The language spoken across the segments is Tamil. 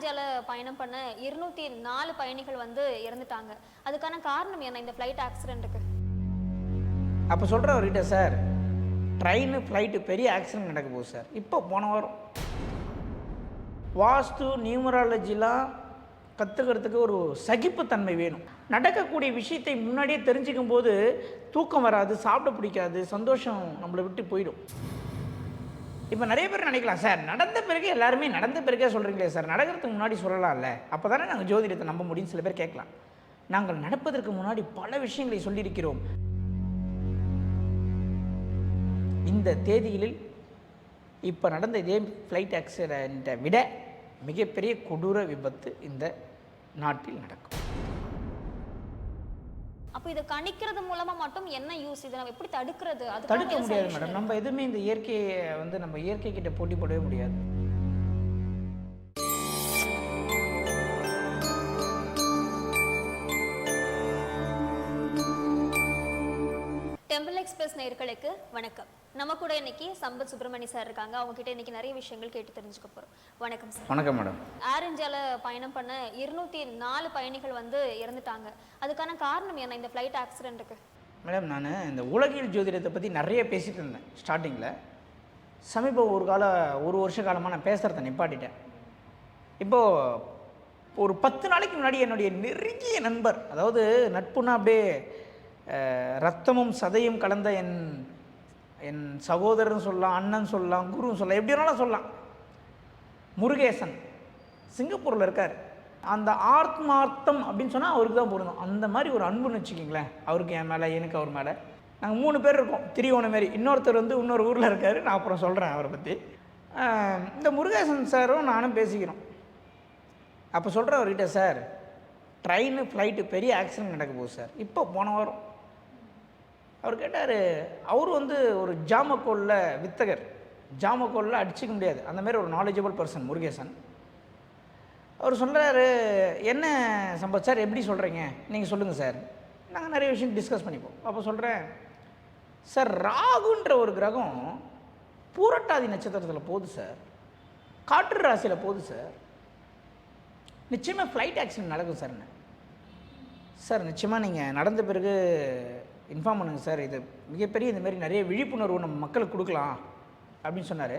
இந்தியாவில் பயணம் பண்ண இருநூத்தி நாலு பயணிகள் வந்து இறந்துட்டாங்க. அதுக்கான காரணம் என்ன? இந்த ஃப்ளைட் ஆக்சிடென்ட்டுக்கு அப்போ சொல்கிற அவர்கிட்ட சார் ட்ரெயின் ஃப்ளைட்டு பெரிய ஆக்சிடென்ட் நடக்க போகுது சார். இப்போ போன வாரம். வாஸ்து நியூமராலஜிலாம் கற்றுக்கிறதுக்கு ஒரு சகிப்புத்தன்மை வேணும். நடக்கக்கூடிய விஷயத்தை முன்னாடியே தெரிஞ்சுக்கும் போது தூக்கம் வராது சாப்பிட பிடிக்காது சந்தோஷம் நம்மளை விட்டு போயிடும். இப்போ நிறைய பேர் நினைக்கலாம் சார் நடந்த பிறகு எல்லாருமே நடந்த பிறகே சொல்கிறீங்களே சார் நடக்கிறதுக்கு முன்னாடி சொல்லலாம்ல. அப்போ தானே நாங்கள் ஜோதிடத்தை நம்ப முடியும்னு சில பேர் கேட்கலாம். நாங்கள் நடப்பதற்கு முன்னாடி பல விஷயங்களை சொல்லியிருக்கிறோம். இந்த தேதியில் இப்போ நடந்த இதே ஃப்ளைட் ஆக்சிடெண்ட்டை விட மிகப்பெரிய கொடூர விபத்து இந்த நாட்டில் நடக்கும். அப்போ இதை கணிக்கிறது மூலமா மட்டும் என்ன யூஸ் இதை நம்ம எப்படி தடுக்கிறது? அதுக்கான தடுக்க முடியாது மேடம் நம்ம எதுவுமே இந்த இயற்கையை வந்து நம்ம இயற்கை கிட்ட போட்டி போடவே முடியாது. டெம்பிள் எக்ஸ்பிரஸ் நேயர்களுக்கு வணக்கம். நம்ம கூட இன்னைக்கு சம்பத் சுப்பிரமணி சார் இருக்காங்க. அவங்க கிட்ட இன்னைக்கு நிறைய விஷயங்கள் கேட்டு தெரிஞ்சுக்க போறோம். வணக்கம் சார் வணக்கம் மேடம் ஏர் இந்தியாவில் பயணம் பண்ண இருநூத்தி நாலு பயணிகள் வந்து இறந்துட்டாங்க. அதுக்கான காரணம் என்ன? இந்த ஃப்ளைட் ஆக்சிடென்ட்டுக்கு மேடம் நான் இந்த உலகியல் ஜோதிடத்தை பற்றி நிறைய பேசிட்டு இருந்தேன் ஸ்டார்டிங்கில் சமீப ஒரு கால ஒரு வருஷ காலமாக நான் பேசுகிறத நிப்பாட்டிட்டேன். இப்போது ஒரு பத்து நாளைக்கு முன்னாடி என்னுடைய நெருங்கிய நண்பர் அதாவது நட்புனா அப்படியே ரத்தமும் சதையும் கலந்த என் என் சகோதரன் சொல்லலாம் அண்ணன் சொல்லலாம் குருன்னு சொல்லலாம் எப்படி வேணாலும் சொல்லலாம். முருகேசன் சிங்கப்பூரில் இருக்கார். அந்த ஆத்மார்த்தம் அப்படின்னு சொன்னால் அவருக்கு தான் பொருந்தும். அந்த மாதிரி ஒரு அன்புன்னு வச்சுக்கிங்களேன் அவருக்கு என் மேலே எனக்கு அவர் மேலே. நாங்கள் மூணு பேர் இருக்கோம் திரியோன மாரி. இன்னொருத்தர் வந்து இன்னொரு ஊரில் இருக்கார் நான் அப்புறம் சொல்கிறேன் அவரை பற்றி இந்த முருகேசன் சாரும் நானும் பேசிக்கிறோம். அப்போ சொல்கிறேன் அவர்கிட்ட சார் ட்ரெயின் ஃப்ளைட்டு பெரிய ஆக்சிடென்ட் நடக்க போகுது சார். இப்போ போன வாரம் அவர் கேட்டார் அவர் வந்து ஒரு ஜாமக்கோலில் வித்தகர். ஜாமக்கோலில் அடிச்சிக்க முடியாது. அந்த மாதிரி ஒரு நாலேஜபிள் பர்சன் முருகேசன். அவர் சொல்கிறாரு என்ன சம்பத் சார் எப்படி சொல்கிறீங்க நீங்கள் சொல்லுங்கள் சார். நாங்கள் நிறைய விஷயம் டிஸ்கஸ் பண்ணிப்போம். அப்போ சொல்கிறேன் சார் ராகுன்ற ஒரு கிரகம் பூரட்டாதி நட்சத்திரத்தில் போகுது சார். காற்று ராசியில் போகுது சார். நிச்சயமாக ஃப்ளைட் ஆக்சிடென்ட் நடக்கும் சார். சார் நிச்சயமாக நீங்கள் நடந்த பிறகு இன்ஃபார்ம் பண்ணுங்கள் சார் இது மிகப்பெரிய இந்த மாதிரி நிறைய விழிப்புணர்வு நம்ம மக்களுக்கு கொடுக்கலாம் அப்படின்னு சொன்னார்.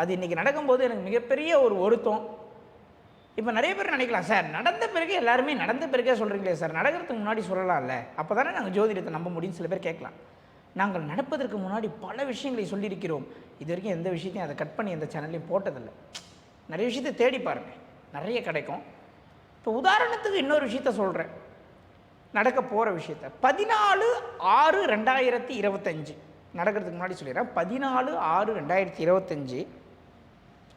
அது இன்றைக்கி நடக்கும்போது எனக்கு மிகப்பெரிய ஒரு வருத்தம். இப்போ நிறைய பேர் நினைக்கலாம் சார் நடந்த பிறகு எல்லாருமே நடந்த பிறகே சொல்கிறீங்களே சார் நடக்கிறதுக்கு முன்னாடி சொல்லலாம்ல. அப்போ தானே நாங்கள் ஜோதிடத்தை நம்ப முடியும்னு சில பேர் கேட்கலாம். நாங்கள் நடப்பதற்கு முன்னாடி பல விஷயங்களை சொல்லியிருக்கிறோம். இது வரைக்கும் எந்த விஷயத்தையும் அதை கட் பண்ணி எந்த சேனல்லையும் போட்டதில்லை. நிறைய விஷயத்தை தேடி பாருங்கள் நிறைய கிடைக்கும். இப்போ உதாரணத்துக்கு இன்னொரு விஷயத்த சொல்கிறேன் நடக்க போகிற விஷயத்த. பதினாலு ஆறு ரெண்டாயிரத்தி இருபத்தஞ்சு. நடக்கிறதுக்கு முன்னாடி சொல்லிடுறேன். பதினாலு ஆறு ரெண்டாயிரத்தி இருபத்தஞ்சு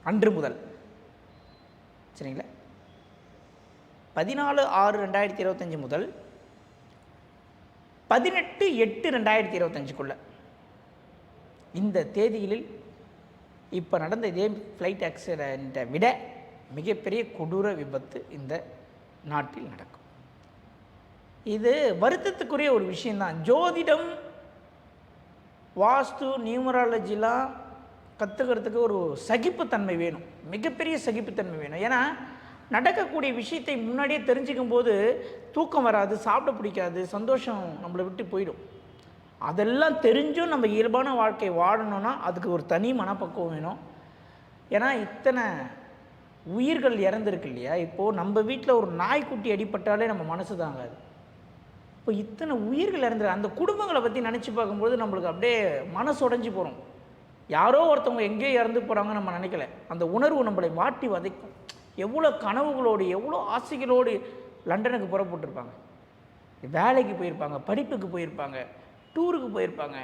அன்று முதல். சரிங்களா? பதினாலு ஆறு ரெண்டாயிரத்தி இருபத்தஞ்சு முதல் பதினெட்டு எட்டு ரெண்டாயிரத்தி இருபத்தஞ்சுக்குள்ள. இந்த தேதியில் இப்போ நடந்த இதே ஃப்ளைட் ஆக்சிடெண்ட்டை விட மிகப்பெரிய கொடூர விபத்து இந்த நாட்டில் நடக்கும். இது வருத்தத்துக்குரிய ஒரு விஷயந்தான் ஜோதிடம் வாஸ்து நியூமராலஜிலாம் கற்றுக்கிறதுக்கு ஒரு சகிப்புத்தன்மை வேணும். மிகப்பெரிய சகிப்புத்தன்மை வேணும். ஏன்னா நடக்கக்கூடிய விஷயத்தை முன்னாடியே தெரிஞ்சுக்கும் போது தூக்கம் வராது சாப்பிட பிடிக்காது சந்தோஷம் நம்மளை விட்டு போயிடும். அதெல்லாம் தெரிஞ்சும் நம்ம இயல்பான வாழ்க்கை வாழணும்னா அதுக்கு ஒரு தனி மனப்பக்குவம் வேணும். ஏன்னா இத்தனை உயிர்கள் இறந்துருக்கு இல்லையா? இப்போது நம்ம வீட்டில் ஒரு நாய்க்குட்டி அடிபட்டாலே நம்ம மனசு தாங்காது. இப்போ இத்தனை உயிர்கள் இறந்துரு அந்த குடும்பங்களை பற்றி நினச்சி பார்க்கும்போது நம்மளுக்கு அப்படியே மனசு உடஞ்சி போகிறோம் யாரோ ஒருத்தவங்க எங்கேயோ இறந்து போகிறாங்கன்னு நம்ம நினைக்கல. அந்த உணர்வு நம்மளை வாட்டி வதைக்கும். எவ்வளோ கனவுகளோடு எவ்வளோ ஆசைகளோடு லண்டனுக்கு புறப்பட்டுருப்பாங்க. வேலைக்கு போயிருப்பாங்க படிப்புக்கு போயிருப்பாங்க டூருக்கு போயிருப்பாங்க.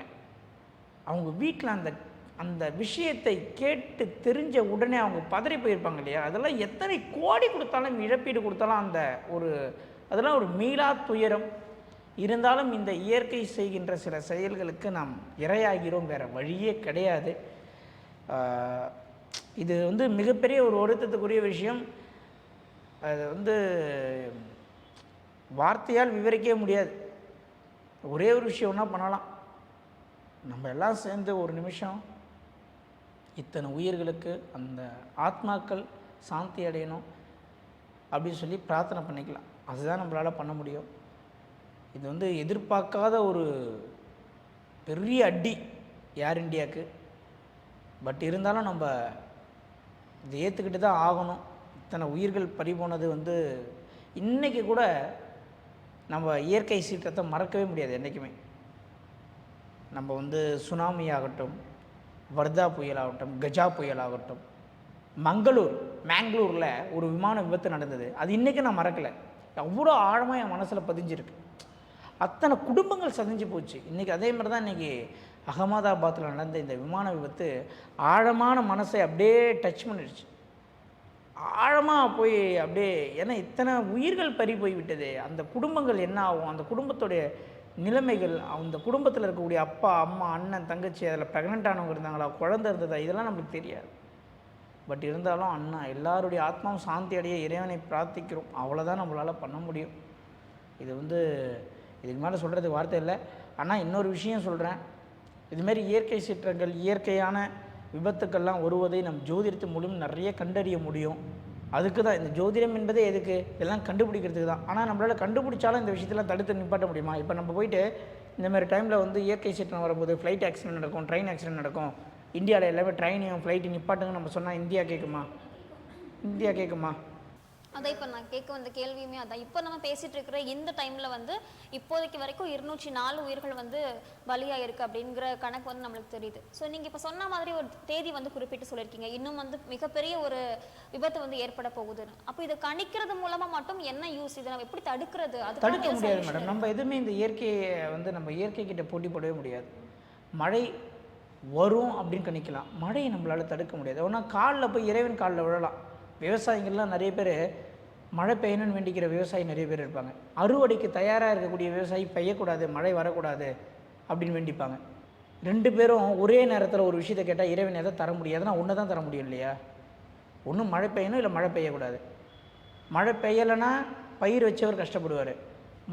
அவங்க வீட்டில் அந்த அந்த விஷயத்தை கேட்டு தெரிஞ்ச உடனே அவங்க பதறி போயிருப்பாங்க இல்லையா? அதெல்லாம் எத்தனை கோடி கொடுத்தாலும் இழப்பீடு கொடுத்தாலும் அந்த ஒரு அதெல்லாம் ஒரு மீளா துயரம். இருந்தாலும் இந்த இயற்கை செய்கின்ற சில செயல்களுக்கு நாம் இரையாகிறோம் வேறு வழியே கிடையாது. இது வந்து மிகப்பெரிய ஒரு வருத்தத்துக்குரிய விஷயம். அது வந்து வார்த்தையால் விவரிக்கவே முடியாது. ஒரே ஒரு விஷயம் என்ன பண்ணலாம். நம்ம எல்லாம் சேர்ந்து ஒரு நிமிஷம் இத்தனை உயிர்களுக்கு அந்த ஆத்மாக்கள் சாந்தி அடையணும் அப்படின்னு சொல்லி பிரார்த்தனை பண்ணிக்கலாம். அதுதான் நம்மளால் பண்ண முடியும். இது வந்து எதிர்பார்க்காத ஒரு பெரிய அடி ஏர் இந்தியாவுக்கு பட் இருந்தாலும் நம்ம இதை ஏற்றுக்கிட்டு தான் ஆகணும். இத்தனை உயிர்கள் பறி போனது வந்து இன்றைக்கி கூட நம்ம இயற்கை சீற்றத்தை மறக்கவே முடியாது என்றைக்குமே நம்ம வந்து சுனாமி ஆகட்டும் வர்தா புயல் ஆகட்டும் கஜா புயல் ஆகட்டும் மங்களூர் மேங்களூரில் ஒரு விமான விபத்து நடந்தது. அது இன்றைக்கி நான் மறக்கலை. அவ்வளோ ஆழமாக என் மனசில் பதிஞ்சிருக்கு. அத்தனை குடும்பங்கள் சதிஞ்சு போச்சு. இன்றைக்கி அதே மாதிரி தான் இன்றைக்கி அகமதாபாத்தில் நடந்த இந்த விமான விபத்து ஆழமான மனசை அப்படியே டச் பண்ணிடுச்சு. ஆழமாக போய் அப்படியே ஏன்னா இத்தனை உயிர்கள் பறி போய்விட்டது அந்த குடும்பங்கள் என்ன ஆகும்? அந்த குடும்பத்துடைய நிலைமைகள் அந்த குடும்பத்தில் இருக்கக்கூடிய அப்பா அம்மா அண்ணன் தங்கச்சி அதில் ப்ரெக்னென்ட் ஆனவங்க இருந்தாங்களா? குழந்தை இருந்ததா? இதெல்லாம் நமக்கு தெரியாது. பட் இருந்தாலும் அண்ணா எல்லாருடைய ஆத்மாவும் சாந்தி அடைய இறைவனை பிரார்த்திக்கிறோம். அவ்வளோதான் நம்மளால் பண்ண முடியும். இது வந்து இதுக்கு மேலே சொல்கிறது வார்த்தை இல்லை. ஆனால் இன்னொரு விஷயம் சொல்கிறேன் இதுமாரி இயற்கை சீற்றங்கள் இயற்கையான விபத்துக்கள்லாம் வருவதை நம் ஜோதிடத்து மூலம் நிறைய கண்டறிய முடியும். அதுக்கு தான் இந்த ஜோதிடம் என்பதே எதுக்கு? இதெல்லாம் கண்டுபிடிக்கிறதுக்கு தான். ஆனால் நம்மளால் கண்டுபிடிச்சாலும் இந்த விஷயத்தெல்லாம் தடுத்து நிப்பாட்ட முடியுமா? இப்போ நம்ம போயிட்டு இந்த மாதிரி டைமில் வந்து இயற்கை சீற்றம் வரும்போது ஃப்ளைட் ஆக்சிடென்ட் நடக்கும் ட்ரெயின் ஆக்சிடென்ட் நடக்கும். இந்தியாவில் எல்லாமே ட்ரெயினையும் ஃப்ளைட்டையும் நிப்பாட்டுங்க நம்ம சொன்னால் இந்தியா கேட்குமா இந்தியா கேட்குமா அதான் இப்போ நான் கேட்க வந்த கேள்வியுமே அதான். இப்போ நம்ம பேசிட்டு இருக்கிற இந்த டைம்ல வந்து இப்போதைக்கு வரைக்கும் இருநூற்றி நாலு உயிர்கள் வந்து பலியாயிருக்கு அப்படிங்கிற கணக்கு வந்து நம்மளுக்கு தெரியுது. ஸோ நீங்க இப்போ சொன்ன மாதிரி ஒரு தேதி வந்து குறிப்பிட்டு சொல்லியிருக்கீங்க. இன்னும் வந்து மிகப்பெரிய ஒரு விபத்து வந்து ஏற்பட போகுதுன்னு. அப்போ இதை கணிக்கிறது மூலமா மட்டும் என்ன யூஸ் இதை நம்ம எப்படி தடுக்கிறது? அதுக்கான தடுக்க முடியாது மேடம் நம்ம எதுவுமே இந்த இயற்கையை வந்து நம்ம இயற்கை கிட்ட போட்டி போடவே முடியாது. மழை வரும் அப்படின்னு கணிக்கலாம். மழையை நம்மளால் தடுக்க முடியாது. ஒன்றா காலில் போய் இறைவன் காலில் விழலாம். விவசாயிகள்லாம் நிறைய பேர் மழை பெய்யணும்னு வேண்டிக்கிற விவசாயி நிறைய பேர் இருப்பாங்க. அறுவடைக்கு தயாராக இருக்கக்கூடிய விவசாயி பெய்யக்கூடாது மழை வரக்கூடாது அப்படின்னு வேண்டிப்பாங்க. ரெண்டு பேரும் ஒரே நேரத்தில் ஒரு விஷயத்தை கேட்டால் இறைவன் எதை தர முடியாதுன்னா ஒன்று தான் தர முடியும் இல்லையா? ஒன்றும் மழை பெய்யணும் இல்லை மழை பெய்யக்கூடாது. மழை பெய்யலைன்னா பயிர் வச்சவர் கஷ்டப்படுவார்.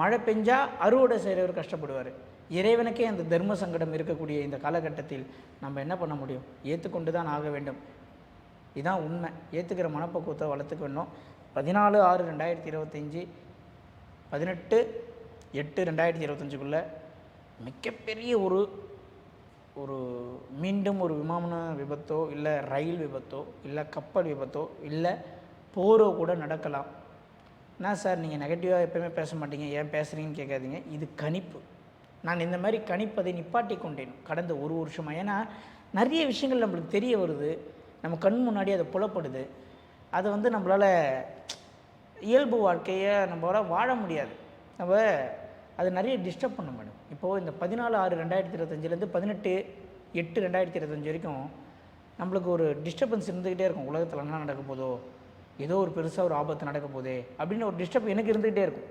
மழை பெஞ்சால் அறுவடை செய்கிறவர் கஷ்டப்படுவார். இறைவனுக்கே அந்த தர்ம சங்கடம் இருக்கக்கூடிய இந்த காலகட்டத்தில் நம்ம என்ன பண்ண முடியும்? ஏற்றுக்கொண்டு தான் ஆக வேண்டும். இதுதான் உண்மை. ஏற்றுக்கிற மனப்பக்குவத்தை வளர்த்துக்க வேண்டும் பதினாலு ஆறு ரெண்டாயிரத்தி இருபத்தஞ்சி பதினெட்டு எட்டு ரெண்டாயிரத்தி இருபத்தஞ்சுக்குள்ளே மிகப்பெரிய ஒரு ஒரு மீண்டும் ஒரு விமான விபத்தோ இல்லை ரயில் விபத்தோ இல்லை கப்பல் விபத்தோ இல்லை போரோ கூட நடக்கலாம். என்ன சார் நீங்கள் நெகட்டிவாக எப்பயுமே பேச மாட்டீங்க ஏன் பேசுகிறீங்கன்னு கேட்காதீங்க. இது கணிப்பு. நான் இந்த மாதிரி கணிப்பதை நிப்பாட்டி கொண்டேன் கடந்த ஒரு வருஷமாக ஏன்னா நிறைய விஷயங்கள் நம்மளுக்கு தெரிய வருது. நம்ம கண் முன்னாடி அது புலப்படுது. அதை வந்து நம்மளால் இயல்பு வாழ்க்கையை நம்மளால் வாழ முடியாது. நம்ம அது நிறைய டிஸ்டர்ப் பண்ணும் மேடம் இப்போது இந்த பதினாலு ஆறு ரெண்டாயிரத்தி இருபத்தஞ்சிலேருந்து பதினெட்டு எட்டு ரெண்டாயிரத்தி இருபத்தஞ்சி வரைக்கும் நம்மளுக்கு ஒரு டிஸ்டர்பன்ஸ் இருந்துக்கிட்டே இருக்கும். உலகத்தில் என்ன நடக்க போதோ ஏதோ ஒரு பெருசாக ஒரு ஆபத்து நடக்க போதே அப்படின்னு ஒரு டிஸ்டர்ப் எனக்கு இருந்துக்கிட்டே இருக்கும்.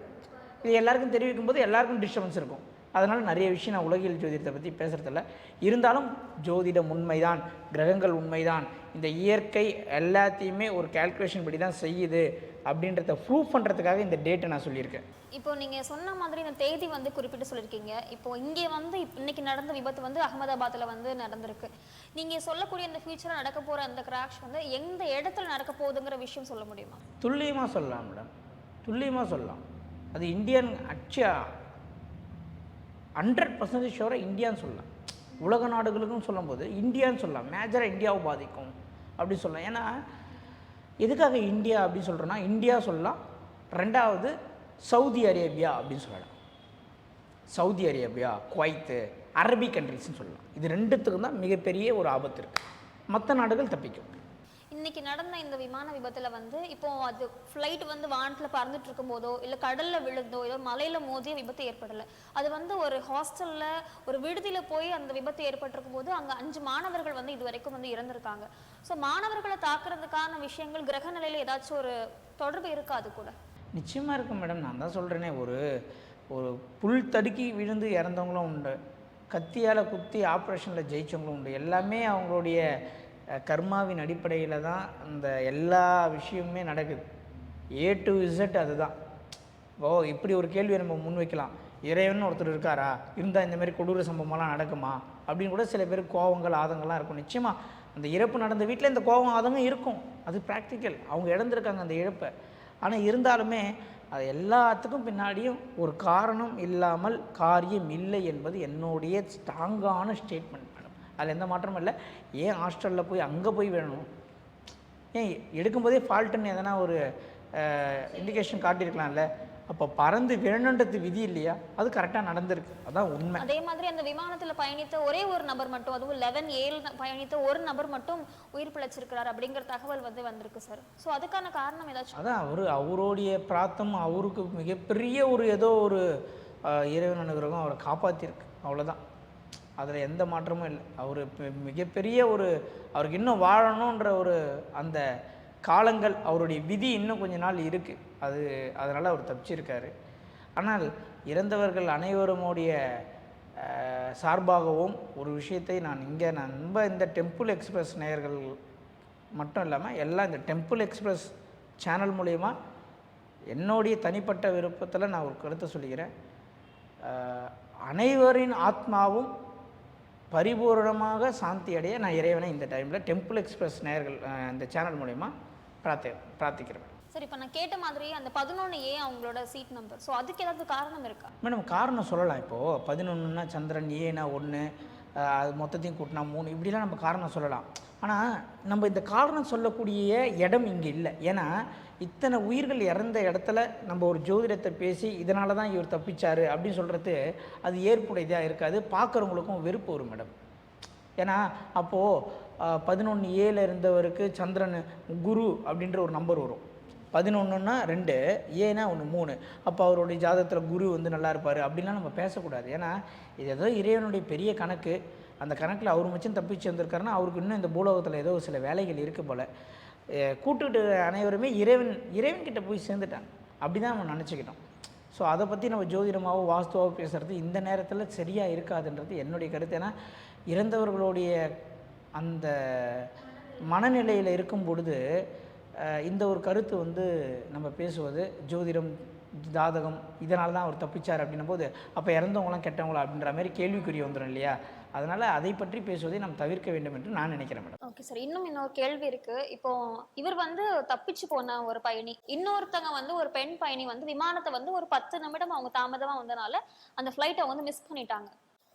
இது எல்லாருக்கும் தெரிவிக்கும் போது எல்லாருக்கும் டிஸ்டர்பன்ஸ் இருக்கும். அதனால் நிறைய விஷயம் நான் உலகியல் ஜோதிடத்தை பற்றி பேசுகிறதில்ல இருந்தாலும் ஜோதிடம் உண்மைதான் கிரகங்கள் உண்மைதான். இந்த இயற்கை எல்லாத்தையுமே ஒரு கால்குலேஷன் படி தான் செய்யுது அப்படின்றத ப்ரூவ் பண்ணுறதுக்காக இந்த டேட்டை நான் சொல்லியிருக்கேன். இப்போ நீங்க சொன்ன மாதிரி இந்த தேதி வந்து குறிப்பிட்டு சொல்லியிருக்கீங்க. இப்போ இங்கே வந்து இன்னைக்கு நடந்த விபத்து வந்து அகமதாபாத்ல வந்து நடந்திருக்கு. நீங்க சொல்லக்கூடிய இந்த ஃபியூச்சர்ல நடக்க போற அந்த கிராஷ் வந்து எந்த இடத்துல நடக்க போகுதுங்கிற விஷயம் சொல்ல முடியுமா? துல்லியமாக சொல்லலாம் மேடம் துல்லியமாக சொல்லலாம். அது இந்தியன் அச்சா ஹண்ட்ரட் பர்சன்டேஜ் ஷோராக இந்தியான்னு சொல்லலாம். உலக நாடுகளுக்கும் சொல்லும்போது இந்தியான்னு சொல்லலாம். மேஜராக இந்தியாவை பாதிக்கும் அப்படின்னு சொல்லலாம். ஏன்னா எதுக்காக இந்தியா அப்படின்னு சொல்கிறோன்னா இந்தியா சொல்லலாம். ரெண்டாவது சவுதி அரேபியா அப்படின்னு சொல்லலாம். சவுதி அரேபியா குவைத்து அரபிக் கண்ட்ரிஸ்னு சொல்லலாம். இது ரெண்டுத்துக்கும் தான் மிகப்பெரிய ஒரு ஆபத்து இருக்குது மற்ற நாடுகள் தப்பிக்கும். இன்னைக்கு நடந்த இந்த விமான விபத்துல வந்து இப்போ அது ஃப்ளைட் வந்து வானத்துல பறந்துட்டு இருக்கும்போதோ இல்ல கடல்ல விழுந்தோ ஏதோ மலையில மோதிய விபத்து ஏற்படல. அது வந்து ஒரு ஹாஸ்டல்ல ஒரு விடுதியில போய் அந்த விபத்து ஏற்பட்டிருக்கும் போது அங்க அஞ்சு மாணவர்கள் வந்து இது வரைக்கும் வந்து இறந்திருக்காங்க. ஸோ மாணவர்களை தாக்குறதுக்கான விஷயங்கள் கிரக நிலையில ஏதாச்சும் ஒரு தொடர்பு இருக்கா அது கூட? நிச்சயமாக இருக்கும் மேடம். நான் தான் சொல்கிறேனே ஒரு ஒரு புல் தடுக்கி விழுந்து இறந்தவங்களும் உண்டு. கத்தியால் குத்தி ஆப்ரேஷனில் ஜெயிச்சவங்களும் உண்டு. எல்லாமே அவங்களுடைய கர்மாவின் அடிப்படையில் தான் அந்த எல்லா விஷயமுமே நடக்குது. ஏ டு இசட் அதுதான். ஓ இப்படி ஒரு கேள்வியை நம்ம முன்வைக்கலாம். இறைவன் ஒருத்தர் இருக்காரா? இருந்தால் இந்த மாதிரி கொடூர சம்பவம்லாம் நடக்குமா? அப்படின்னு கூட சில பேர் கோவங்கள் ஆதங்கள்லாம் இருக்கும். நிச்சயமாக அந்த இறப்பு நடந்த வீட்டில் இந்த கோவம் ஆதங்கம் இருக்கும். அது ப்ராக்டிக்கல் அவங்க இழந்திருக்காங்க அந்த இழப்பை. ஆனால் இருந்தாலுமே அது எல்லாத்துக்கும் பின்னாடியும் ஒரு காரணம் இல்லாமல் காரியம் இல்லை என்பது என்னுடைய ஸ்ட்ராங்கான ஸ்டேட்மெண்ட் அதில் எந்த மாற்றமும் இல்லை. ஏன் ஹாஸ்டலில் போய் அங்கே போய் வேணும் ஏன் எடுக்கும்போதே ஃபால்ட்டுன்னு எதனா ஒரு இண்டிகேஷன் காட்டியிருக்கலாம்ல. அப்போ பறந்து வேணுன்றது விதி இல்லையா? அது கரெக்டாக நடந்திருக்கு. அதான் உண்மை. அதே மாதிரி அந்த விமானத்துல பயணித்த ஒரே ஒரு நபர் மட்டும் அதுவும் லெவன் ஏழு பயணித்த ஒரு நபர் மட்டும் உயிர் பிழைச்சிருக்கிறார் அப்படிங்கிற தகவல் வந்து வந்திருக்கு சார் ஸோ அதுக்கான காரணம் ஏதாச்சும்? அதான் அவர் அவருடைய பிரார்த்தம் அவருக்கு மிகப்பெரிய ஒரு ஏதோ ஒரு இறைவன் அனுகிரகம் அவரை காப்பாற்றிருக்கு அவ்வளோதான் அதில் எந்த மாற்றமும் இல்லை. அவர் மிகப்பெரிய ஒரு அவருக்கு இன்னும் வாழணுன்ற ஒரு அந்த காலங்கள் அவருடைய விதி இன்னும் கொஞ்ச நாள் இருக்குது அது அதனால் அவர் தப்பிச்சிருக்காரு. ஆனால் இறந்தவர்கள் அனைவருமுடைய சார்பாகவும் ஒரு விஷயத்தை நான் இங்கே நான் ரொம்ப இந்த டெம்பிள் எக்ஸ்பிரஸ் நேயர்கள் மட்டும் இல்லாமல் எல்லாம் இந்த டெம்பிள் எக்ஸ்பிரஸ் சேனல் மூலயமா என்னுடைய தனிப்பட்ட விருப்பத்தில் நான் ஒரு கருத்தை சொல்லிக்கிறேன். அனைவரின் ஆத்மாவும் பரிபூரணமாக சாந்தி அடைய நான் இறைவனை இந்த டைமில் டெம்பிள் எக்ஸ்பிரஸ் நேயர்கள் அஹ், இந்த சேனல் மூலயமா பிரார்த்தி பிரார்த்திக்கிறேன். சரி இப்போ நான் கேட்ட மாதிரி அந்த பதினொன்று ஏ அவங்களோட சீட் நம்பர் ஸோ அதுக்கு ஏதாவது காரணம் இருக்கா? மேடம் காரணம் சொல்லலாம். இப்போது பதினொன்றுனா சந்திரன் ஏனா ஒன்று அது மொத்தத்தையும் கூட்டினா மூணு இப்படிலாம் நம்ம காரணம் சொல்லலாம். ஆனால் நம்ம இந்த காரணம் சொல்லக்கூடிய இடம் இங்கே இல்லை. ஏன்னா இத்தனை உயிர்கள் இறந்த இடத்துல நம்ம ஒரு ஜோதிடத்தை பேசி இதனால தான் இவர் தப்பிச்சார் அப்படின்னு சொல்கிறது அது ஏற்புடையதாக இருக்காது. பார்க்குறவங்களுக்கும் வெறுப்பு வரும் மேடம். ஏன்னா அப்போது பதினொன்று ஏல இருந்தவருக்கு சந்திரன் குரு அப்படின்ற ஒரு நம்பர் வரும். பதினொன்றுன்னா ரெண்டு ஏன்னா ஒன்று மூணு. அப்போ அவருடைய ஜாதகத்தில் குரு வந்து நல்லா இருப்பார் அப்படின்லாம் நம்ம பேசக்கூடாது. ஏன்னா இது ஏதோ இறைவனுடைய பெரிய கணக்கு. அந்த கணக்கில் அவர் மச்சம் தப்பிச்சு வந்திருக்காருன்னா அவருக்கு இன்னும் இந்த பூலோகத்தில் ஏதோ சில வேலைகள் இருக்குது போல். கூட்டுட்டு அனைவருமே இறைவன் இறைவன்கிட்ட போய் சேர்ந்துட்டாங்க. அப்படி தான் நம்ம நினச்சிக்கிட்டோம். ஸோ அதை பற்றி நம்ம ஜோதிடமாகவோ வாஸ்துவாகவோ பேசுகிறது இந்த நேரத்தில் சரியாக இருக்காதுன்றது என்னுடைய கருத்து. ஏன்னா இறந்தவர்களுடைய அந்த மனநிலையில் இருக்கும் பொழுது இந்த ஒரு கருத்து வந்து நம்ம பேசுவது ஜோதிடம் ஜாதகம் இதனால தான் அவர் தப்பிச்சார் அப்படின்னும் போது அப்போ இறந்தவங்களாம் கெட்டவங்களா அப்படின்ற மாதிரி கேள்விக்குறி வந்துடும் இல்லையா? அதனால் அதை பற்றி பேசுவதை நாம் தவிர்க்க வேண்டும் என்று நான் நினைக்கிறேன் மேடம். ஓகே சார் இன்னும் இன்னொரு கேள்வி இருக்கு. இப்போ இவர் வந்து தப்பிச்சு போன ஒரு பயணி. இன்னொருத்தங்க வந்து ஒரு பெண் பயணி வந்து விமானத்தை வந்து ஒரு பத்து நிமிடம் அவங்க தாமதமா வந்தனால அந்த ஃப்ளைட்டை வந்து மிஸ் பண்ணிட்டாங்க.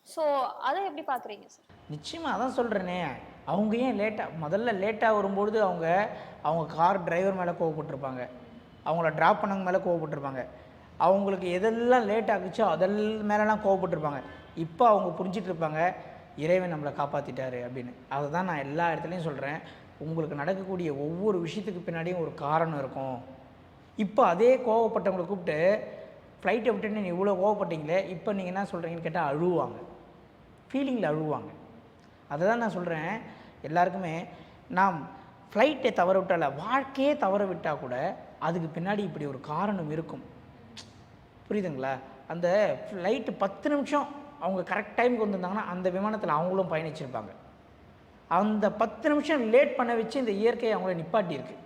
ஸோ அதை எப்படி பாக்குறீங்க சார் நிச்சயமாக அதான் சொல்கிறேனே அவங்க ஏன் லேட்டாக முதல்ல லேட்டாக வரும்பொழுது அவங்க அவங்க கார் டிரைவர் மேலே கோவப்பட்டிருப்பாங்க. அவங்கள ட்ராப் பண்ணவங்க மேலே கோவப்பட்டிருப்பாங்க. அவங்களுக்கு எதெல்லாம் லேட் ஆகுச்சோ அதெல்லாம் மேலெலாம் கோவப்பட்டிருப்பாங்க. இப்போ அவங்க புரிஞ்சிட்டு இருப்பாங்க இறைவன் நம்மளை காப்பாற்றிட்டாரு அப்படின்னு. அதை தான் நான் எல்லா இடத்துலையும் சொல்கிறேன் உங்களுக்கு நடக்கக்கூடிய ஒவ்வொரு விஷயத்துக்கு பின்னாடியும் ஒரு காரணம் இருக்கும். இப்போ அதே கோவப்பட்டவங்களை கூப்பிட்டு ஃப்ளைட்டை விட்டுன்னு நீ இவ்வளோ கோவப்பட்டீங்களே இப்போ நீங்கள் என்ன சொல்கிறீங்கன்னு கேட்டால் அழுவாங்க. ஃபீலிங்கில் அழுவாங்க. அதை தான் நான் சொல்கிறேன் எல்லாருக்குமே நாம் ஃப்ளைட்டை தவற விட்டால வாழ்க்கையே தவற விட்டால் கூட அதுக்கு பின்னாடி இப்படி ஒரு காரணம் இருக்கும். புரியுதுங்களா? அந்த ஃப்ளைட்டு பத்து நிமிஷம் அவங்க கரெக்ட் டைமுக்கு வந்திருந்தாங்கன்னா அந்த விமானத்தில் அவங்களும் பயணிச்சிருப்பாங்க. அந்த பத்து நிமிஷம் லேட் பண்ண வச்சு இந்த இயற்கையை அவங்கள நிப்பாட்டியிருக்கு.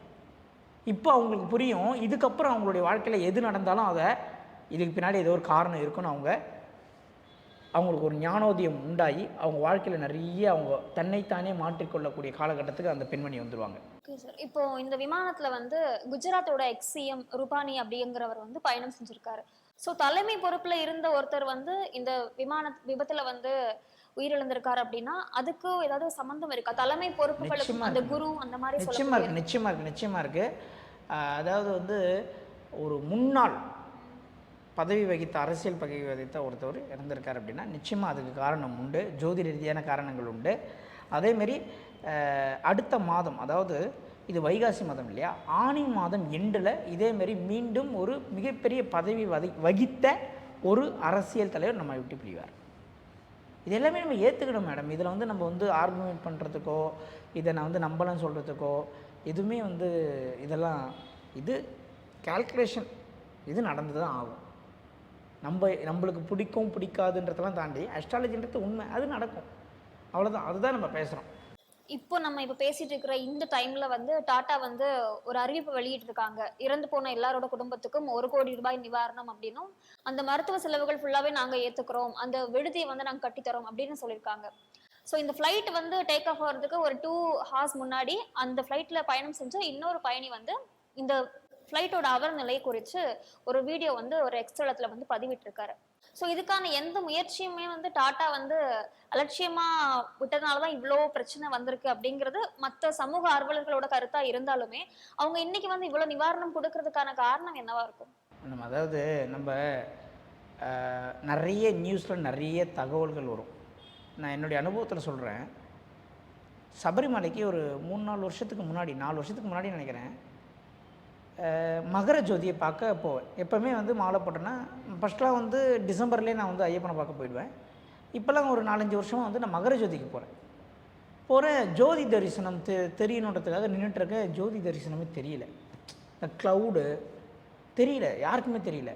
இப்போ அவங்களுக்கு புரியும் இதுக்கப்புறம் அவங்களுடைய வாழ்க்கையில் எது நடந்தாலும் அதை இதுக்கு பின்னாடி ஏதோ ஒரு காரணம் இருக்குன்னு அவங்க அவங்களுக்கு ஒரு ஞானோதயம் உண்டாகி அவங்க வாழ்க்கையில் நிறைய அவங்க தன்னைத்தானே மாற்றிக்கொள்ளக்கூடிய காலகட்டத்துக்கு அந்த பெண்மணி வந்துடுவாங்க இப்போ இந்த விமானத்துல வந்து குஜராத்தோட எக்ஸிஎம் ரூபானி அப்படிங்கிறவர் வந்து பயணம் செஞ்சிருக்காரு. ஸோ தலைமை பொறுப்புல இருந்த ஒருத்தர் வந்து இந்த விமான விபத்துல வந்து உயிரிழந்திருக்காரு அப்படின்னா அதுக்கு ஏதாவது சம்பந்தம் இருக்கா? தலைமை பொறுப்புகளுக்கும் நிச்சயமா அந்த இருக்கு. குரு அந்த மாதிரி நிச்சயமாக இருக்குது நிச்சயமாக இருக்குது நிச்சயமாக இருக்குது அதாவது வந்து ஒரு முன்னாள் பதவி வகித்த அரசியல் பதவி வகித்த ஒருத்தவர் இறந்திருக்கார் அப்படின்னா நிச்சயமாக அதுக்கு காரணம் உண்டு. ஜோதி ரீதியான காரணங்கள் உண்டு. அதேமாரி அடுத்த மாதம் அதாவது இது வைகாசி மாதம் இல்லையா? ஆணி மாதம் எண்டில் இதேமாரி மீண்டும் ஒரு மிகப்பெரிய பதவி வதை வகித்த ஒரு அரசியல் தலைவர் நம்ம விட்டு பிரிவார். இது எல்லாமே நம்ம ஏற்றுக்கணும் மேடம். இதில் வந்து நம்ம வந்து ஆர்குமெண்ட் பண்ணுறதுக்கோ இதை நான் வந்து நம்பலன்னு சொல்கிறதுக்கோ எதுவுமே வந்து இதெல்லாம் இது கால்குலேஷன் இது நடந்து தான் ஆகும். நம்ம நம்மளுக்கு பிடிக்கும் பிடிக்காதுன்றதெல்லாம் தாண்டி அஸ்ட்ராலஜின்றது உண்மை. அது நடக்கும். அவ்வளோதான் அதுதான் நம்ம பேசுகிறோம் இப்போ நம்ம இப்போ பேசிட்டு இருக்கிற இந்த டைம்ல வந்து டாடா வந்து ஒரு அறிவிப்பு வெளியிட்டு இருக்காங்க இறந்து போன எல்லாரோட குடும்பத்துக்கும் ஒரு கோடி ரூபாய் நிவாரணம் அப்படின்னும் அந்த மருத்துவ செலவுகள் ஃபுல்லாவே நாங்க ஏத்துக்கிறோம். அந்த விடுதியை வந்து நாங்க கட்டித்தரோம் அப்படின்னு சொல்லியிருக்காங்க. ஸோ இந்த ஃப்ளைட் வந்து டேக் ஆஃப் ஆகிறதுக்கு ஒரு டூ ஹார்ஸ் முன்னாடி அந்த ஃப்ளைட்ல பயணம் செஞ்ச இன்னொரு பயணி வந்து இந்த ஃப்ளைட்டோட அவர் நிலையை குறித்து ஒரு வீடியோ வந்து ஒரு எக்ஸ்ட்ரலத்தில் வந்து பதிவிட்டிருக்காரு. ஸோ இதுக்கான எந்த முயற்சியுமே வந்து டாட்டா வந்து அலட்சியமா விட்டதுனால தான் இவ்வளோ பிரச்சனை வந்திருக்கு அப்படிங்கிறது மற்ற சமூக ஆர்வலர்களோட கருத்தா இருந்தாலுமே அவங்க இன்னைக்கு வந்து இவ்வளோ நிவாரணம் கொடுக்கறதுக்கான காரணம் என்னவா இருக்கும்? நம்ம அதாவது நம்ம நிறைய நியூஸில் நிறைய தகவல்கள் வரும். நான் என்னுடைய அனுபவத்தில் சொல்கிறேன் சபரிமலைக்கு ஒரு மூணு நாலு வருஷத்துக்கு முன்னாடி நாலு வருஷத்துக்கு முன்னாடி நினைக்கிறேன். மகர ஜோதியை பார்க்க போவேன். எப்போவுமே வந்து மாலை போட்டேன்னா ஃபஸ்ட்லாம் வந்து டிசம்பர்லேயே நான் வந்து ஐயப்பனை பார்க்க போயிடுவேன். இப்போல்லாம் ஒரு நாலஞ்சு வருஷமாக வந்து நான் மகர ஜோதிக்கு போகிறேன் போகிறேன் ஜோதி தரிசனம் தெ தெரியணுன்றதுக்காக நின்றுட்டு இருக்க ஜோதி தரிசனமே தெரியல. இந்த க்ளவுடு தெரியல யாருக்குமே தெரியல.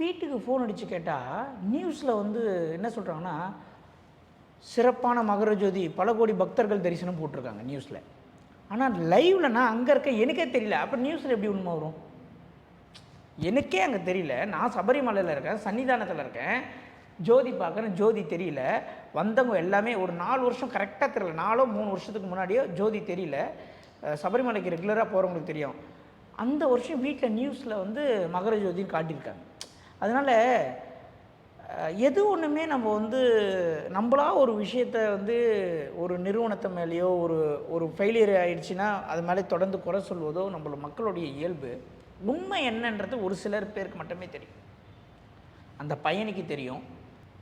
வீட்டுக்கு ஃபோன் அடித்து கேட்டால் நியூஸில் வந்து என்ன சொல்கிறாங்கன்னா சிறப்பான மகர ஜோதி பல கோடி பக்தர்கள் தரிசனம் போட்டிருக்காங்க நியூஸில் ஆனால் லைவில் நான் அங்கே இருக்க எனக்கே தெரியல. அப்போ நியூஸில் எப்படி உண்மை வரும்? எனக்கே அங்கே தெரியல. நான் சபரிமலையில் இருக்கேன் சன்னிதானத்தில் இருக்கேன். ஜோதி பார்க்குறேன் ஜோதி தெரியல. வந்தவங்க எல்லாமே ஒரு நாலு வருஷம் கரெக்டாக தெரியல. நாலோ மூணு வருஷத்துக்கு முன்னாடியோ ஜோதி தெரியல. சபரிமலைக்கு ரெகுலராக போகிறவங்களுக்கு தெரியும். அந்த வருஷம் வீட்டில் நியூஸில் வந்து மகர ஜோதின்னு காட்டியிருக்காங்க. அதனால் எது ஒன்றுமே நம்ம வந்து நம்மளா ஒரு விஷயத்த வந்து ஒரு நிறுவனத்தை மேலேயோ ஒரு ஒரு ஃபெயிலியர் ஆயிடுச்சுன்னா அது மேலே தொடர்ந்து குறை சொல்வதோ நம்மள மக்களுடைய இயல்பு. உண்மை என்னன்றது ஒரு சிலர் பேருக்கு மட்டுமே தெரியும். அந்த பயணிக்கு தெரியும்.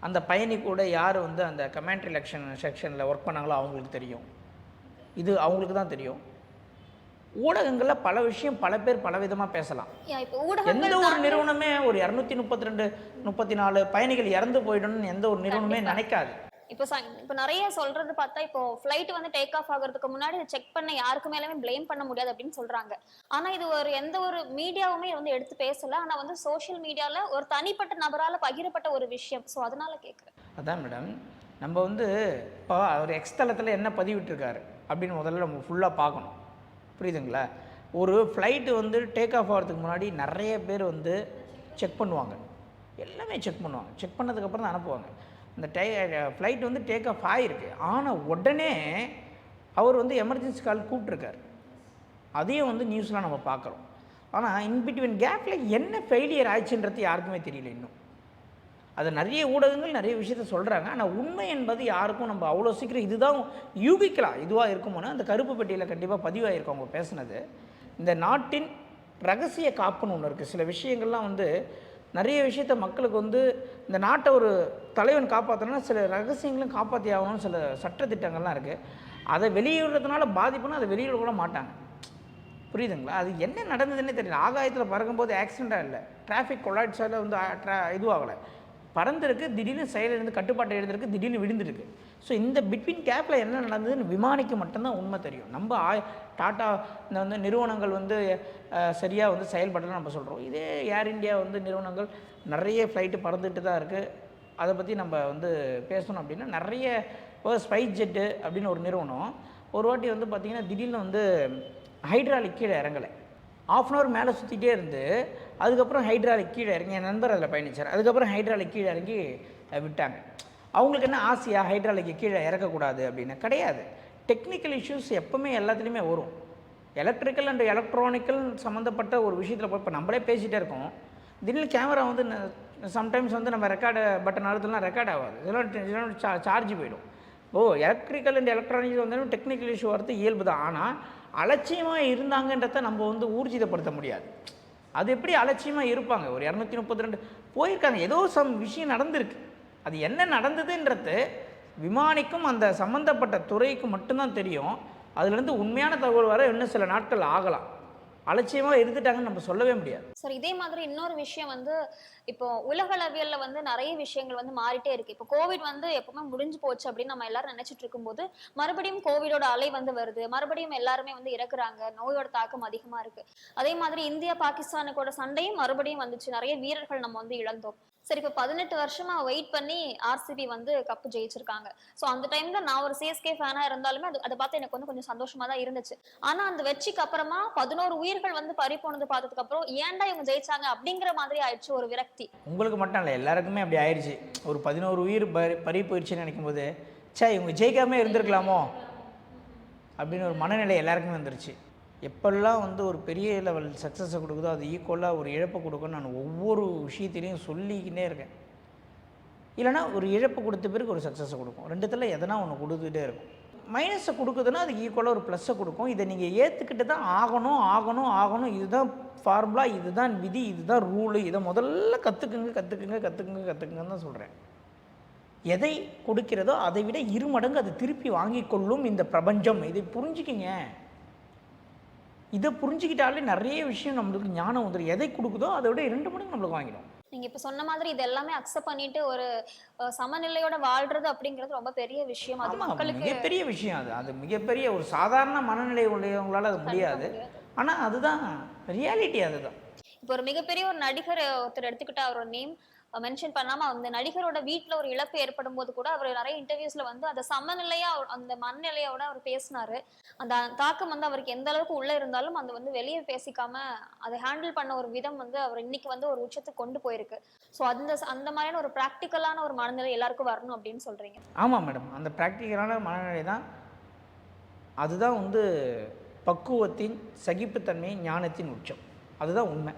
அந்த பயணி கூட யார் வந்து அந்த கமெண்ட் லெக்ஷன் செக்ஷனில் ஒர்க் பண்ணாங்களோ அவங்களுக்கு தெரியும். இது அவங்களுக்கு தான் தெரியும். ஊடகங்களில் பல விஷயம் பல பேர் பல விதமாக பேசலாம். எந்த ஒரு நிறுவனமே ஒரு இரநூத்தி முப்பத்தி ரெண்டு முப்பத்தி நாலு பயணிகள் இறந்து போயிடணும்னு எந்த ஒரு நிறுவனமே நினைக்காது. இப்போ இப்போ நிறைய சொல்றது பார்த்தா இப்போ ஃப்ளைட் வந்து டேக் ஆஃப் ஆகுறதுக்கு முன்னாடி செக் பண்ண யாருக்கு மேலயுமே ப்ளேம் பண்ண முடியாது அப்படின்னு சொல்றாங்க. ஆனா இது ஒரு எந்த ஒரு மீடியாவுமே வந்து எடுத்து பேசல. ஆனா வந்து சோஷியல் மீடியால ஒரு தனிப்பட்ட நபரால பகிரப்பட்ட ஒரு விஷயம். ஸோ அதனால கேட்குறேன் அதான் மேடம் நம்ம வந்து இப்போ அவர் எக்ஸ் தளத்தில் என்ன பதிவிட்டிருக்காரு அப்படின்னு முதல்ல நம்ம ஃபுல்லாக பார்க்கணும். புரியுதுங்களா? ஒரு ஃப்ளைட்டு வந்து டேக் ஆஃப் ஆகிறதுக்கு முன்னாடி நிறைய பேர் வந்து செக் பண்ணுவாங்க. எல்லாமே செக் பண்ணுவாங்க. செக் பண்ணதுக்கப்புறம் தான் அனுப்புவாங்க. இந்த டே ஃப்ளைட் வந்து டேக் ஆஃப் ஆகிருக்கு ஆனால் உடனே அவர் வந்து எமர்ஜென்சி கால் கூப்பிட்ருக்காரு அதையும் வந்து நியூஸ்லாம் நம்ம பார்க்குறோம். ஆனால் இன்பிட்வீன் கேப்பில் என்ன ஃபெயிலியர் ஆயிடுச்சுன்றது யாருக்குமே தெரியல இன்னும். அதை நிறைய ஊடகங்கள் நிறைய விஷயத்த சொல்கிறாங்க ஆனால் உண்மை என்பது யாருக்கும் நம்ம அவ்வளோ சீக்கிரம் இதுதான் யூகிக்கலாம். இதுவாக இருக்குமோன்னு அந்த கருப்பு பெட்டியில் கண்டிப்பாக பதிவாகிருக்கும் அவங்க பேசுனது. இந்த நாட்டின் ரகசிய காப்புன்னு ஒன்று இருக்குது சில விஷயங்கள்லாம் வந்து நிறைய விஷயத்த மக்களுக்கு வந்து இந்த நாட்டை ஒரு தலைவன் காப்பாற்றணும்னா சில ரகசியங்களும் காப்பாற்றி ஆகணும்னு சில சட்டத்திட்டங்கள்லாம் இருக்குது அதை வெளியிடுறதுனால பாதிப்புனா அதை வெளியிட கூட மாட்டாங்க. புரியுதுங்களா? அது என்ன நடந்ததுன்னே தெரியல. ஆகாயத்தில் பறக்கும்போது ஆக்சிடெண்ட்டாக இல்லை. டிராஃபிக் கொலாய்ட்ஸால் வந்து இதுவாகலை. பறந்துருக்கு திடீர்னு செயலிருந்து கட்டுப்பாட்டை எழுந்திருக்கு திடீர்னு விழுந்திருக்கு. ஸோ இந்த பிட்வீன் கேப்பில் என்ன நடந்ததுன்னு விமானிக்கு மட்டும்தான் உண்மை தெரியும். நம்ம ஆய் டாட்டா இந்த வந்து நிறுவனங்கள் வந்து சரியாக வந்து செயல்படலாம் நம்ம சொல்கிறோம் இதே ஏர் இந்தியா வந்து நிறுவனங்கள் நிறைய ஃப்ளைட்டு பறந்துட்டு தான் இருக்குது அதை பற்றி நம்ம வந்து பேசணும் அப்படின்னா நிறைய இப்போ ஸ்பைஸ் ஜெட்டு அப்படின்னு ஒரு நிறுவனம் ஒரு வாட்டி வந்து பார்த்திங்கன்னா திடீர்னு வந்து ஹைட்ராலிக் கீழே இறங்கலை. ஆஃப் அன் ஹவர் மேலே சுற்றிட்டே இருந்து அதுக்கப்புறம் ஹைட்ராலிக் கீழே இறங்கி என் நண்பர் அதில் பயணிச்சார். அதுக்கப்புறம் ஹைட்ராலிக் கீழே இறங்கி விட்டாங்க. அவங்களுக்கு என்ன ஆசையா? ஹைட்ராலிக்கு கீழே இறக்கக்கூடாது அப்படின்னு? கிடையாது. டெக்னிக்கல் இஷ்யூஸ் எப்பவுமே எல்லாத்துலேயுமே வரும். எலக்ட்ரிக்கல் அண்ட் எலக்ட்ரானிக்கல் சம்மந்தப்பட்ட ஒரு விஷயத்தில் போய் இப்போ நம்மளே பேசிகிட்டே இருக்கோம். திடீர்னு கேமரா வந்து சம்டைம்ஸ் வந்து நம்ம ரெக்கார்டு பட்டன் அழுத்தலாம் ரெக்கார்ட் ஆகாது. இதெல்லாம் சார்ஜ் போயிடும். ஓ எலக்ட்ரிக்கல் அண்ட் எலக்ட்ரானிக்ஸ் வந்து டெக்னிக்கல் இஷ்யூ வரது இயல்பு தான். ஆனால் அலட்சியமாக இருந்தாங்கன்றத நம்ம வந்து ஊர்ஜிதப்படுத்த முடியாது. அது எப்படி அலட்சியமாக இருப்பாங்க? ஒரு இரநூத்தி முப்பத்தி ரெண்டு போயிருக்காங்க. ஏதோ சம் விஷயம் நடந்திருக்கு. அது என்ன நடந்ததுன்றது விமானிக்கும் அந்த சம்மந்தப்பட்ட துறைக்கு மட்டும்தான் தெரியும். அதுலேருந்து உண்மையான தகவல் வர இன்னும் சில நாட்கள் ஆகலாம். அலட்சியமாக இருந்துட்டாங்கன்னு நம்ம சொல்லவே முடியாது. சார் இதே மாதிரி இன்னொரு விஷயம் வந்து இப்போ உலகளவியல்ல வந்து நிறைய விஷயங்கள் வந்து மாறிட்டே இருக்கு. இப்போ கோவிட் வந்து எப்பவுமே முடிஞ்சு போச்சு அப்படின்னு நம்ம எல்லாரும் நினைச்சிட்டு இருக்கும்போது மறுபடியும் கோவிடோட அலை வந்து வருது. மறுபடியும் எல்லாருமே வந்து இறக்குறாங்க. நோயோட தாக்கம் அதிகமா இருக்கு. அதே மாதிரி இந்தியா பாகிஸ்தானுக்கோட சண்டையும் மறுபடியும் வந்துச்சு. நிறைய வீரர்கள் நம்ம வந்து இழந்தோம். சரி இப்போ பதினெட்டு வருஷமா வெயிட் பண்ணி ஆர்சிபி வந்து கப்பு ஜெயிச்சிருக்காங்க. ஸோ அந்த டைம்ல நான் ஒரு சிஎஸ்கே ஃபேனா இருந்தாலுமே அது அதை பார்த்து எனக்கு வந்து கொஞ்சம் சந்தோஷமா தான் இருந்துச்சு. ஆனா அந்த வெற்றிக்கு அப்புறமா பதினோரு உயிர்கள் வந்து பறி போனது பார்த்ததுக்கு அப்புறம் ஏன்டா இவங்க ஜெயிச்சாங்க அப்படிங்கிற மாதிரி ஆயிடுச்சு ஒரு விரக்தி. உங்களுக்கு மட்டும் இல்லை எல்லாருக்குமே அப்படி ஆயிடுச்சு. ஒரு பதினோரு உயிர் பறி பறி போயிடுச்சுன்னு நினைக்கும் போது சே இவங்க ஜெயிக்காம இருந்திருக்கலாமோ? அப்படின்னு ஒரு மனநிலை எல்லாருக்குமே வந்துருச்சு. எப்பெல்லாம் வந்து ஒரு பெரிய லெவல் சக்ஸஸை கொடுக்குதோ அது ஈக்குவலாக ஒரு இழப்பை கொடுக்குன்னு நான் ஒவ்வொரு விஷயத்திலையும் சொல்லிக்கினே இருக்கேன். இல்லைனா ஒரு இழப்பு கொடுத்த பிறகு ஒரு சக்ஸஸை கொடுக்கும். ரெண்டுத்தில் எதனா ஒன்று கொடுத்துட்டே இருக்கும். மைனஸை கொடுக்குதுன்னா அதுக்கு ஈக்குவலாக ஒரு ப்ளஸ்ஸை கொடுக்கும். இதை நீங்கள் ஏற்றுக்கிட்டு தான் ஆகணும் ஆகணும் ஆகணும். இதுதான் ஃபார்முலா இதுதான் விதி இதுதான் ரூலு இதை முதல்ல கற்றுக்குங்க கற்றுக்குங்க கற்றுக்குங்க கற்றுக்குங்கன்னு தான் சொல்கிறேன் எதை கொடுக்கிறதோ அதை விட இரு மடங்கு அது திருப்பி வாங்கி கொள்ளும் இந்த பிரபஞ்சம். இதை புரிஞ்சுக்கிங்க. இதை புரிஞ்சுக்கிட்டாலே நிறைய விஷயம் நம்மளுக்கு ஞானம் வந்துடும் எதை கொடுக்குதோ அதை விட இரண்டு மடங்கு நம்மளுக்கு வாங்கிடும். நீங்க இப்ப சொன்ன மாதிரி இது எல்லாமே அக்செப்ட் பண்ணிட்டு ஒரு சமநிலையோட வாழ்றது அப்படிங்கிறது ரொம்ப பெரிய விஷயம். அது மக்களுக்கு மிகப்பெரிய விஷயம் அது. அது மிகப்பெரிய ஒரு சாதாரண மனநிலை உள்ளவங்களால அது முடியாது. ஆனால் அதுதான் ரியாலிட்டி அதுதான். இப்போ ஒரு மிகப்பெரிய ஒரு நடிகர் ஒருத்தர் எடுத்துக்கிட்டா அவரோட நேம் மென்ஷன் பண்ணாம அந்த நடிகரோட வீட்டில் ஒரு இழப்பு ஏற்படும் போது கூட அவர் நிறைய இன்டர்வியூஸ்ல வந்து அந்த சமநிலையா அந்த மனநிலையோட அவர் பேசினாரு. அந்த தாக்கம் வந்து அவருக்கு எந்த அளவுக்கு உள்ள இருந்தாலும் அந்த வந்து வெளியே பேசிக்காம அதை ஹேண்டில் பண்ண ஒரு விதம் வந்து அவர் இன்னைக்கு வந்து ஒரு உச்சத்துக்கு கொண்டு போயிருக்கு. ஸோ அந்த அந்த மாதிரியான ஒரு ப்ராக்டிக்கலான ஒரு மனநிலை எல்லாருக்கும் வரணும் அப்படின்னு சொல்றீங்க. ஆமாம் மேடம் அந்த ப்ராக்டிக்கலான மனநிலை தான் அதுதான் வந்து பக்குவத்தின் சகிப்புத்தன்மை ஞானத்தின் உச்சம். அதுதான் உண்மை.